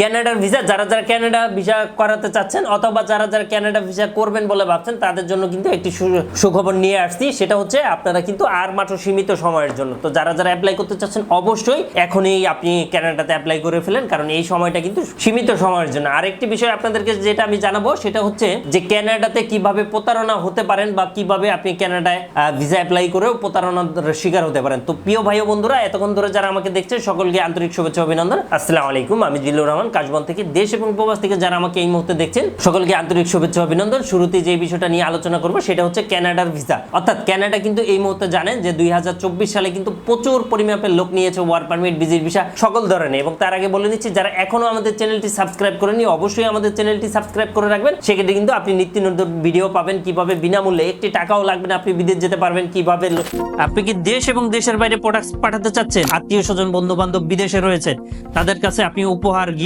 ক্যানাডার visa, যারা যারা Canada visa করাতে চাচ্ছেন অথবা যারা যারা ক্যানাডা ভিসা করবেন বলে ভাবছেন, তাদের জন্য কিন্তু একটি সুখবর নিয়ে আসছি। সেটা হচ্ছে আপনারা কিন্তু আর মাত্র সীমিত সময়ের জন্য। তো যারা যারা অ্যাপ্লাই করতে চাচ্ছেন, অবশ্যই এখনই আপনি ক্যানাডাতে অ্যাপ্লাই করে ফেলেন, কারণ এই সময়টা কিন্তু সীমিত সময়ের জন্য। আরেকটি বিষয় আপনাদেরকে যেটা আমি জানাব, সেটা হচ্ছে যে ক্যানাডাতে কীভাবে প্রতারণা হতে পারেন বা কীভাবে আপনি ক্যানাডায় ভিসা অ্যাপ্লাই করেও প্রতারণার শিকার হতে পারেন। তো প্রিয় ভাই বন্ধুরা, এতক্ষণ ধরে যারা আমাকে দেখছেন, সকলকে আন্তরিক শুভেচ্ছা, অভিনন্দন। আসসালামু আলাইকুম, আমি জিল্লুর রহমান। কাশবন থেকে দেশ এবং প্রবাস থেকে যারা আমাকে এই মুহূর্তে দেখছেন, সকলকে আন্তরিক শুভেচ্ছা, অভিনন্দন। শুরুতে যে বিষয়টা নিয়ে আলোচনা করব, সেটা হচ্ছে ক্যানাডার ভিসা। অর্থাৎ ক্যানাডা কিন্তু এই মুহূর্তে জানেন যে দুই সালে কিন্তু প্রচুর পরিমাপের লোক নিয়েছে ওয়ার্ক পারমিট, ভিজিট ভিসা, সকল ধরনের। এবং তার আগে বলে নিচ্ছি, যারা এখনও আমাদের চ্যানেলটি সাবস্ক্রাইব করেনি অবশ্যই আমাদের চ্যানেলটি সাবস্ক্রাইব করে রাখবেন। সেক্ষেত্রে কিন্তু আপনি নিত্য নতুন ভিডিও পাবেন কীভাবে বিনামূল্যে, একটি টাকাও লাগবে না, আপনি বিদেশ যেতে পারবেন কীভাবে আপনি কি দেশ এবং দেশের বাইরে প্রোডাক্ট পাঠাতে চাচ্ছেন? আত্মীয় স্বজন বন্ধু বান্ধব বিদেশে রয়েছেন তাদের কাছে আপনি উপহার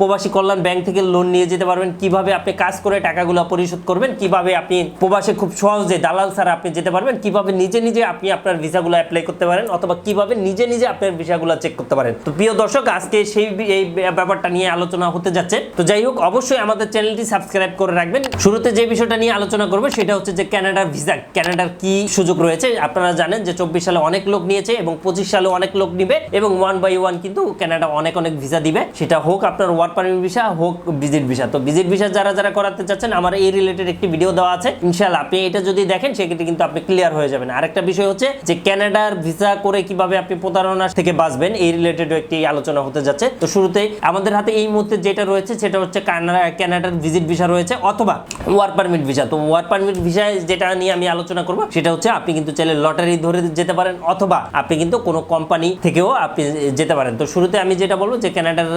প্রবাসী কল্যাণ ব্যাংক থেকে লোন নিয়ে যেতে পারবেন। কীভাবে আপনি কাজ করে টাকাগুলো পরিশোধ করবেন, কীভাবে আপনি প্রবাসে খুব সহজে দালাল ছাড়া আপনি যেতে পারবেন, কীভাবে নিজে নিজে আপনি আপনার ভিসাগুলো অ্যাপ্লাই করতে পারেন, অথবা কীভাবে নিজে নিজে আপনার ভিসাগুলো চেক করতে পারেন। তো প্রিয় দর্শক, আজকে সেই এই ব্যাপারটা নিয়ে আলোচনা হতে যাচ্ছে। তো যাই হোক, অবশ্যই আমাদের চ্যানেলটি সাবস্ক্রাইব করে রাখবেন। শুরুতে যে বিষয়টা নিয়ে আলোচনা করব, সেটা হচ্ছে যে ক্যানাডার ভিসা ক্যানাডার কি সুযোগ রয়েছে? আপনারা জানেন যে চব্বিশ সালে অনেক লোক নিয়েছে এবং পঁচিশ সালে অনেক লোক নিবে এবং ওয়ান বাই ওয়ান কিন্তু ক্যানাডা অনেক অনেক ভিসা দিবে। সেটা হোক আপনার ওয়ার্ক পারমিট ভিসা হোক ভিজিট ভিসা। তো ভিজিট ভিসা যারা যারা করাতে চাচ্ছেন, আমার এই রিলেটেড একটি ভিডিও দেওয়া আছে। ইনশাল্লাহ আপনি এটা যদি দেখেন, সেক্ষেত্রে কিন্তু আপনি ক্লিয়ার হয়ে যাবেন। আরেকটা বিষয় হচ্ছে যে ক্যানাডার ভিসা করে কীভাবে আপনি প্রতারণা থেকে বাঁচবেন, এই রিলেটেড একটি আলোচনা হতে যাচ্ছে। তো শুরুতেই আমাদের হাতে এই মুহূর্তে যেটা রয়েছে, সেটা হচ্ছে ক্যানাডার ভিজিট ভিসা রয়েছে, অথবা ওয়ার্ক পারমিট ভিসা। তো ওয়ার্ক পারমিট ভিসায় যেটা নিয়ে আমি আলোচনা করব, সেটা হচ্ছে আপনি কিন্তু চাইলে লটারি ধরে যেতে পারেন, অথবা আপনি কিন্তু কোনো কোম্পানি থেকেও আপনি যেতে পারেন। তো শুরুতে আমি যেটা বলব যে ক্যানাডার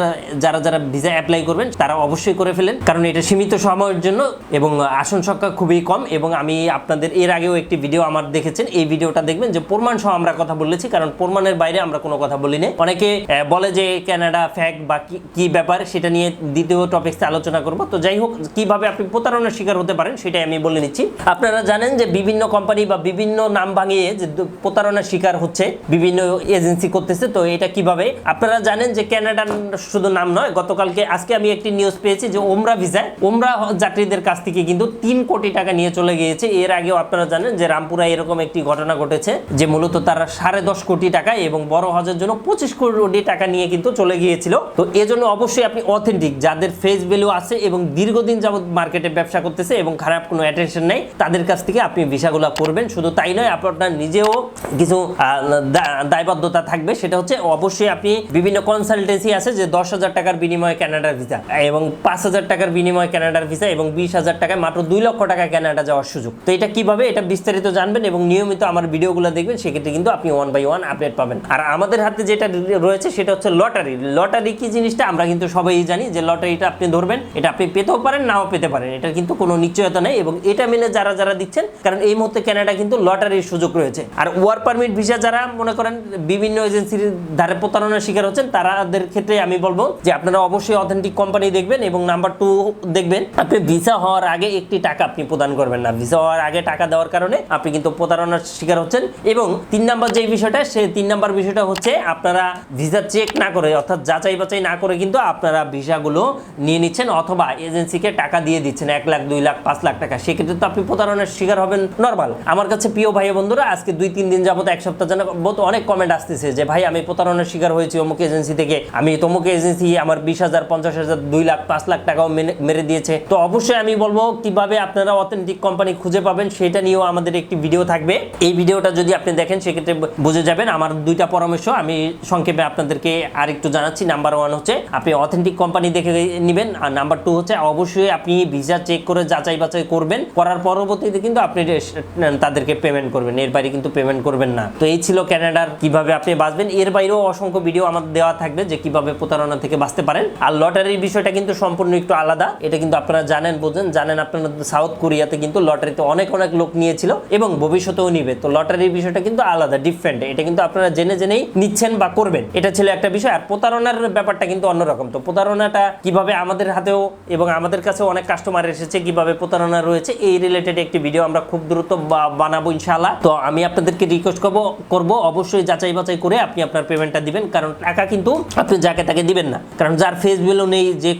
যারা যারা ভিসা অ্যাপ্লাই করবেন, তারা অবশ্যই করে ফেলেন। কারণ এটা সীমিত সময়ের জন্য এবং আসন সংখ্যা খুবই কম এবং আমি আপনাদের এর আগেও একটি ভিডিও আমার দেখেছেন। এই ভিডিওটা দেখবেন যে প্রমাণ সহ আমরা কথা বলেছি, কারণ প্রমাণের বাইরে আমরা কোনো কথা বলিনি অনেকে বলে যে ক্যানাডা ফ্যাক বা কি- ব্যাপার, সেটা নিয়ে দ্বিতীয় টপিক্সে আলোচনা করব। তো যাই হোক, কীভাবে আপনি প্রতারণার শিকার হতে পারেন, সেটাই আমি বলে নিচ্ছি। আপনারা জানেন যে বিভিন্ন কোম্পানি বা বিভিন্ন নাম ভাঙিয়ে যে প্রতারণার শিকার হচ্ছে, বিভিন্ন এজেন্সি করতেছে। তো এটা কীভাবে? আপনারা জানেন যে ক্যানাডার শুধু নাম নয় গতকালকে আজকে আমি একটি নিউজ পেয়েছি যে ওমরা ভিসায় ওমরা যাত্রীদের কাছ থেকে কিন্তু তিন কোটি টাকা নিয়ে চলে গিয়েছে। এর আগেও আপনারা জানেন যে রামপুরা এরকম একটি ঘটনা ঘটেছে যে মূলত তারা সাড়ে দশ কোটি টাকা এবং বড় হজের জন্য পঁচিশ কোটি টাকা নিয়ে কিন্তু চলে গিয়েছিল। তো এজন্য অবশ্যই আপনি অথেন্টিক যাদের ফেস ভ্যালু আছে এবং দীর্ঘদিন যাবত মার্কেটে ব্যবসা করতেছে এবং খারাপ কোনো অ্যাটেনশন নেই, তাদের কাছ থেকে আপনি ভিসাগুলো করবেন। শুধু তাই নয়, আপনার নিজেও কিছু দায়বদ্ধতা থাকবে। সেটা হচ্ছে অবশ্যই আপনি বিভিন্ন কনসালটেন্সি আছে যে দশ হাজার টাকার বিনিময়ে ক্যানাডার ভিসা এবং পাঁচ হাজার টাকার বিনিময়ে ক্যানাডার ভিসা এবং বিশ হাজার টাকায় মাত্র দুই লক্ষ টাকা ক্যানাডা যাওয়ার সুযোগ। তো এটা কীভাবে? এটা বিস্তারিত জানবেন এবং নিয়মিত আমার ভিডিওগুলো দেখবেন, সেক্ষেত্রে কিন্তু আপনি ওয়ান বাই ওয়ান আপডেট পাবেন। আর আমাদের হাতে যেটা রয়েছে সেটা হচ্ছে লটারি। লটারি কি জিনিসটা? আমরা কিন্তু সবাই জানি যে লটারিটা আপনি ধরবেন, এটা আপনি পেতেও পারেন, নাও পেতে পারেন। এটা কিন্তু কোনো নিশ্চয়তা নেই এবং এটা মেনে যারা যারা দিচ্ছেন, কারণ এই মুহূর্তে ক্যানাডা কিন্তু লটারির সুযোগ রয়েছে। আর ওয়ার পারমিট ভিসা যারা মনে করেন বিভিন্ন এজেন্সির ধারে প্রতারণার শিকার হচ্ছেন তাদের ক্ষেত্রে আমি বলব যে আপনারা অবশ্যই অথেন্টিক কোম্পানি দেখবেন এবং নাম্বার টু দেখবেন, আপনি ভিসা হওয়ার আগে একটি টাকা আপনি প্রদান করবেন না। ভিসা হওয়ার আগে টাকা দেওয়ার কারণে আপনি কিন্তু প্রতারণার শিকার হচ্ছেন এবং তিন নাম্বার যে বিষয়টা সেই তিন নাম্বার বিষয়টা হচ্ছে আপনারা ভিসা চেক না করে, অর্থাৎ যাচাই বাছাই না করে কিন্তু আপনারা ভিসাগুলো নিয়ে নিচ্ছেন অথবা এজেন্সিকে টাকা দিয়ে দিচ্ছেন, এক লাখ, দুই লাখ, পাঁচ লাখ টাকা। সেক্ষেত্রে তো আপনি প্রতারণার শিকার হবেন নর্মাল আমার কাছে প্রিয় ভাই বন্ধুরা, আজকে দুই, তিন দিন যাবত, এক সপ্তাহ যাবত অনেক কমেন্ট আসতেছে যে, ভাই, আমি প্রতারণার শিকার হয়েছি অমুক এজেন্সি থেকে। আমি তমুক এজেন্সি আমার বিশ হাজার, পঞ্চাশ হাজার, দুই লাখ, পাঁচ লাখ টাকাও মেরে দিয়েছে। তো অবশ্যই আমি বলব কীভাবে আপনারা অথেন্টিক কোম্পানি খুঁজে পাবেন, সেটা নিয়েও আমাদের একটি ভিডিও থাকবে। এই ভিডিওটা যদি আপনি দেখেন, সেক্ষেত্রে বুঝে যাবেন আমার দুইটা পরামর্শ। আমি সংক্ষেপে আপনাদেরকে আর একটু জানাচ্ছি। নাম্বার ওয়ান হচ্ছে, আপনি অথেন্টিক কোম্পানি দেখে নেবেন। আর নাম্বার টু হচ্ছে, অবশ্যই আপনি ভিসা চেক করে যাচাই বাছাই করবেন। করার পরবর্তীতে কিন্তু আপনি তাদেরকে পেমেন্ট করবেন। এর বাইরে কিন্তু পেমেন্ট করবেন না। তো এই ছিল ক্যানাডার কীভাবে আপনি বাঁচবেন। এর বাইরেও অসংখ্য ভিডিও আমার দেওয়া থাকবে, যে কীভাবে প্রতারণা থেকে বাঁচতে পারেন। আর লটারির বিষয়টা কিন্তু সম্পূর্ণ একটু আলাদা। এটা কিন্তু আপনারা জানেন, বোঝেন। জানেন আপনারা সাউথ কোরিয়াতে কিন্তু লটারিতে অনেক অনেক লোক নিয়েছিল এবং ভবিষ্যতেও নিবে। তো লটারির বিষয়টা কিন্তু আলাদা ডিফারেন্ট এটা কিন্তু আপনারা জেনে জেনেই নিচ্ছেন বা করবেন। এটা ছিল একটা বিষয়। আর প্রতারণার ব্যাপারটা কিন্তু অন্যরকম। তো প্রতারণাটা কীভাবে আমাদের হাতেও এবং আমাদের কাছেও অনেক কাস্টমার এসেছে, কীভাবে প্রতারণা রয়েছে, এই রিলেটেড একটি ভিডিও আমরা খুব দ্রুত বানাবো ইনশাআল্লাহ। তো আমি আপনাদেরকে রিকোয়েস্ট করব, করব। অবশ্যই যাচাই বাছাই করে আপনি আপনার পেমেন্টটা দিবেন। কারণ টাকা কিন্তু আপনি যাকে তাকে দিবেন না। কারণ যার ফেস ভ্যালু নেই, যে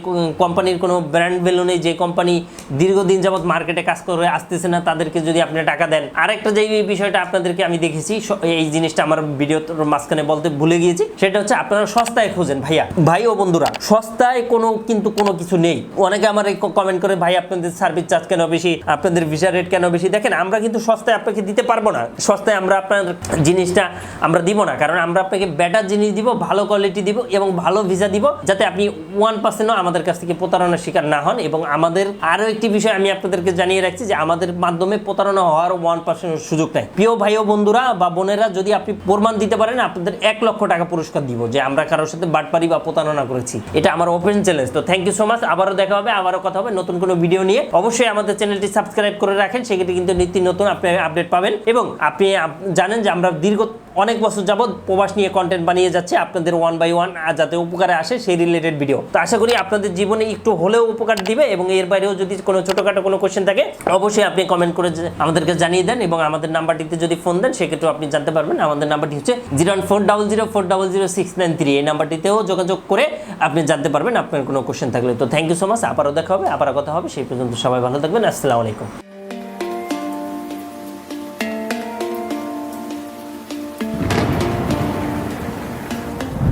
কোম্পানির কোনো ব্র্যান্ড ভ্যালু নেই, যে কোম্পানি দীর্ঘদিন যাবৎ মার্কেটে কাজ করে আসতেছে না, তাদেরকে যদি আপনি টাকা দেন। আরেকটা যে বিষয়টা আপনাদেরকে আমি দেখেছি এই জিনিসটা আমার ভিডিও মাঝখানে বলতে ভুলে গিয়েছি, সেটা হচ্ছে আপনারা সস্তায় খোঁজেন, ভাইয়া। ভাই ও বন্ধুরা, সস্তায় কোনো, কিন্তু কোনো কিছু নেই। অনেকে আমার কমেন্ট করে, ভাই, আপনাদের সার্ভিস চার্জ কেন বেশি? আপনাদের ভিসা রেট কেন বেশি? দেখেন, আমরা কিন্তু সস্তায় আপনাকে দিতে পারব না। সস্তায় আমরা আপনার জিনিসটা আমরা দিব না, কারণ আমরা আপনাকে বেটার জিনিস দিব, ভালো কোয়ালিটি দিব এবং ভালো ভিসা দিব, যাতে আপনি ওয়ান পার্সেন্টও আমাদের কাছ থেকে প্রতারণার শিকার না হন এবং আমাদের আরও একটি বিষয় আমি আপনাদেরকে জানিয়ে রাখছি যে আমাদের মাধ্যমে প্রতারণা হওয়ার ওয়ান পার্সেন্টের সুযোগ নেই। প্রিয় ভাই ও বন্ধুরা বা বোনেরা, যদি আপনি প্রমাণ দিতে পারেন, আপনাদের এক লক্ষ টাকা পুরস্কার দিব যে আমরা কারোর সাথে বাটপারি বা প্রতারণা করেছি। এটা আমার ওপেন চ্যালেঞ্জ তো থ্যাংক ইউ সো মাচ আবারও দেখা হবে, আবারও কথা হবে নতুন কোনো ভিডিও নিয়ে। অবশ্যই আমাদের চ্যানেলটি সাবস্ক্রাইব করে রাখেন, সেক্ষেত্রে কিন্তু নিত্য নতুন আপনি আপডেট পাবেন এবং আপনি জানেন যে আমরা দীর্ঘ অনেক বছর যাবত প্রবাস নিয়ে কন্টেন্ট বানিয়ে যাচ্ছে, আপনাদের ওয়ান বাই ওয়ান যাতে উপকারে আসে সেই রিলেটেড ভিডিও তো আশা করি আপনাদের জীবনে একটু হলেও উপকার দিবে এবং এর বাইরেও যদি কোনো ছোটোখাটো কোনো কোশ্চেন থাকে, অবশ্যই আপনি কমেন্ট করে আমাদেরকে জানিয়ে দেন এবং আমাদের নাম্বারটিতে যদি ফোন দেন, সেক্ষেত্রেও আপনি জানতে পারবেন। আমাদের নাম্বারটি হচ্ছে zero one four double zero four double zero six nine three এই নাম্বারটিতেও যোগাযোগ করে আপনি জানতে পারবেন আপনার কোনো কোশ্চেন থাকলে। তো থ্যাংক ইউ সো মাচ আবারও দেখা হবে, আবারও কথা হবে। সেই পর্যন্ত সবাই ভালো থাকবেন। আসসালামু আলাইকুম।